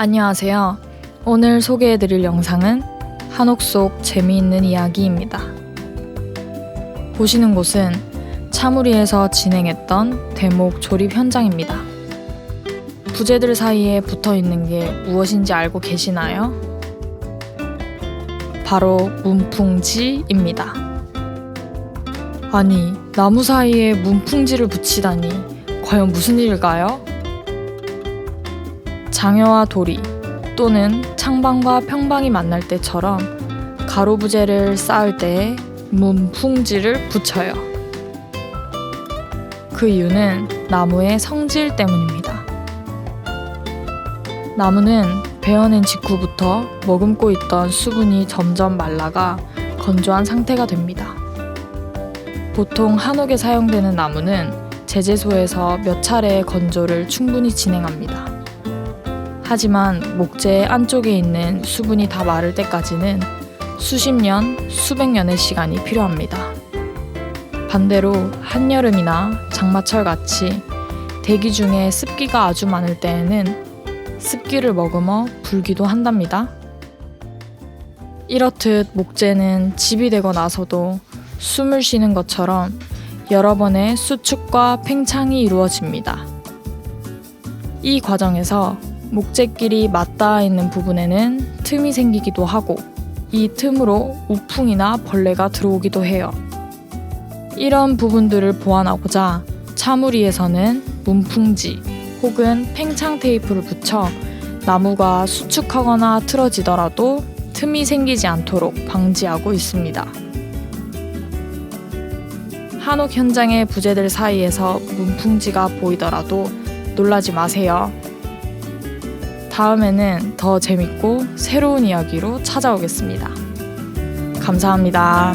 안녕하세요. 오늘 소개해드릴 영상은 한옥 속 재미있는 이야기입니다. 보시는 곳은 차무리에서 진행했던 대목 조립 현장입니다. 부재들 사이에 붙어 있는 게 무엇인지 알고 계시나요? 바로 문풍지입니다. 아니, 나무 사이에 문풍지를 붙이다니 과연 무슨 일일까요? 장여와 도리 또는 창방과 평방이 만날 때처럼 가로 부재를 쌓을 때에 문풍지를 붙여요. 그 이유는 나무의 성질 때문입니다. 나무는 베어낸 직후부터 머금고 있던 수분이 점점 말라가 건조한 상태가 됩니다. 보통 한옥에 사용되는 나무는 제재소에서 몇 차례의 건조를 충분히 진행합니다. 하지만 목재 안쪽에 있는 수분이 다 마를 때까지는 수십 년, 수백 년의 시간이 필요합니다. 반대로 한여름이나 장마철 같이 대기 중에 습기가 아주 많을 때에는 습기를 머금어 불기도 한답니다. 이렇듯 목재는 집이 되고 나서도 숨을 쉬는 것처럼 여러 번의 수축과 팽창이 이루어집니다. 이 과정에서 목재끼리 맞닿아 있는 부분에는 틈이 생기기도 하고 이 틈으로 우풍이나 벌레가 들어오기도 해요. 이런 부분들을 보완하고자 차무리에서는 문풍지 혹은 팽창 테이프를 붙여 나무가 수축하거나 틀어지더라도 틈이 생기지 않도록 방지하고 있습니다. 한옥 현장의 부재들 사이에서 문풍지가 보이더라도 놀라지 마세요. 다음에는 더 재밌고 새로운 이야기로 찾아오겠습니다. 감사합니다.